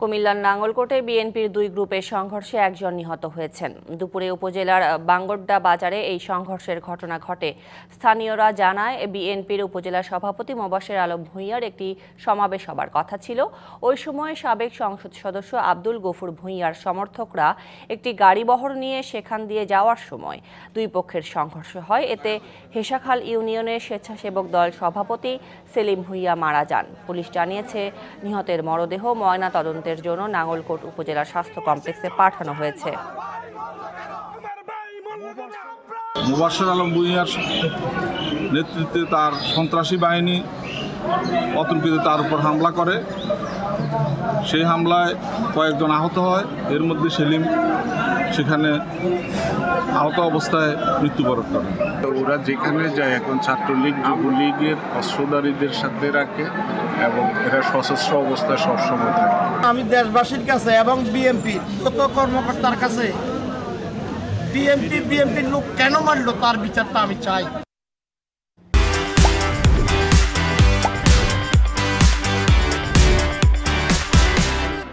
কুমিল্লার নাঙ্গলকোটে বিএনপির দুই গ্রুপের সংঘর্ষে একজন নিহত হয়েছেন। দুপুরে উপজেলার বাঙ্গরডা বাজারে এই সংঘর্ষের ঘটনা ঘটে। স্থানীয়রা জানায়, বিএনপির উপজেলা সভাপতি মোবাশের আলম ভূঁইয়ার একটি সমাবেশ হবার কথা ছিল। ওই সময় সাবেক সংসদ সদস্য আব্দুল গফুর ভূঁইয়ার সমর্থকরা একটি গাড়িবহর নিয়ে সেখান দিয়ে যাওয়ার সময় দুই পক্ষের সংঘর্ষ হয়। এতে হেসাখাল ইউনিয়নের স্বেচ্ছাসেবক দল সভাপতি সেলিম ভূঁইয়া মারা যান। পুলিশ জানিয়েছে, নিহতের মরদেহ ময়না তদন্তের জন্য নাঙ্গলকোট উপজেলা স্বাস্থ্য কমপ্লেক্সে পাঠানো হয়েছে। মুবাসর আলম ভুঁইয়ার নেতৃত্বে তার সন্ত্রাসী বাহিনী অতর্কিত তার উপর হামলা করে। সেই হামলায় কয়েকজন আহত হয়। এর মধ্যে সেলিম সেখানে আহত অবস্থায় মৃত্যুবরণ করে। তো ওরা যেখানে যায় এখন ছাত্রলীগ যুবলীগের অস্ত্রধারীদের সাথে রাখে এবং এরা সশস্ত্র অবস্থায় সবসময় থাকে। আমি দেশবাসীর কাছে এবং বিএনপি যত কর্মকর্তার কাছে বিএনপি বিএনপির লোক কেন মারলো তার বিচারটা আমি চাই।